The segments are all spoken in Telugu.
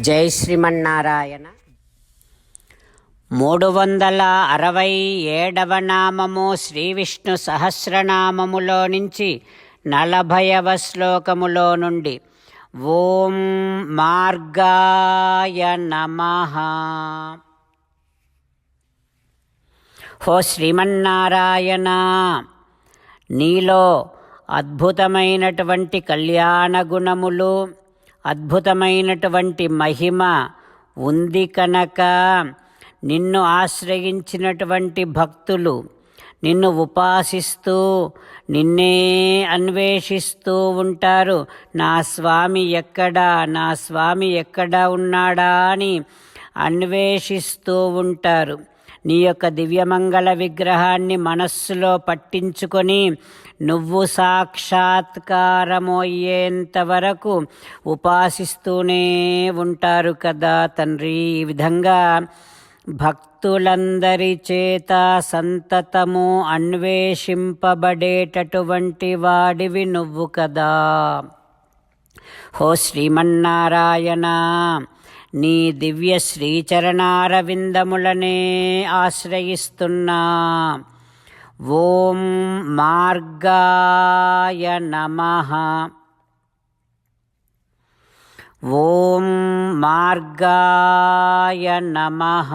జై శ్రీమన్నారాయణ. మూడు వందల అరవై ఏడవ నామము శ్రీ విష్ణు సహస్రనామములో నుంచి నలభైవ శ్లోకములో నుండి ఓం మార్గాయ నమ. హో శ్రీమన్నారాయణ నీలో అద్భుతమైనటువంటి కళ్యాణ గుణములు అద్భుతమైనటువంటి మహిమ ఉంది కనుక నిన్ను ఆశ్రయించినటువంటి భక్తులు నిన్ను ఉపాసిస్తూ నిన్నే అన్వేషిస్తూ ఉంటారు. నా స్వామి ఎక్కడా నా స్వామి ఎక్కడా ఉన్నాడా అని అన్వేషిస్తూ ఉంటారు. నీ యొక్క దివ్యమంగళ విగ్రహాన్ని మనస్సులో పట్టించుకొని నువ్వు సాక్షాత్కారమయ్యేంత వరకు ఉపాసిస్తూనే ఉంటారు కదా తండ్రి. ఈ విధంగా భక్తులందరి చేత సంతతము అన్వేషింపబడేటటువంటి వాడివి నువ్వు కదా. హో శ్రీమన్నారాయణ. నీ దివ్య శ్రీచరణారవిందములనే ఆశ్రయిస్తున్నా. ఓం మార్గాయ నమః. ఓం మార్గాయ నమః.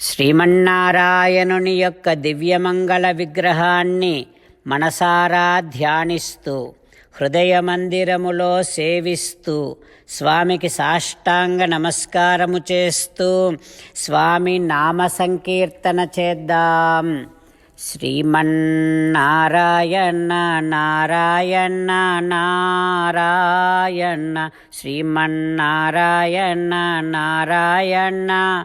శ్రీమన్నారాయణుని యొక్క దివ్యమంగళ విగ్రహాన్ని మనసారా ధ్యానిస్తూ హృదయ మందిరములో సేవిస్తూ స్వామికి సాష్టాంగ నమస్కారము చేస్తూ స్వామి నామ సంకీర్తన చేద్దాం. శ్రీమన్నారాయణ నారాయణ నారాయణ శ్రీమన్నారాయణ నారాయణ.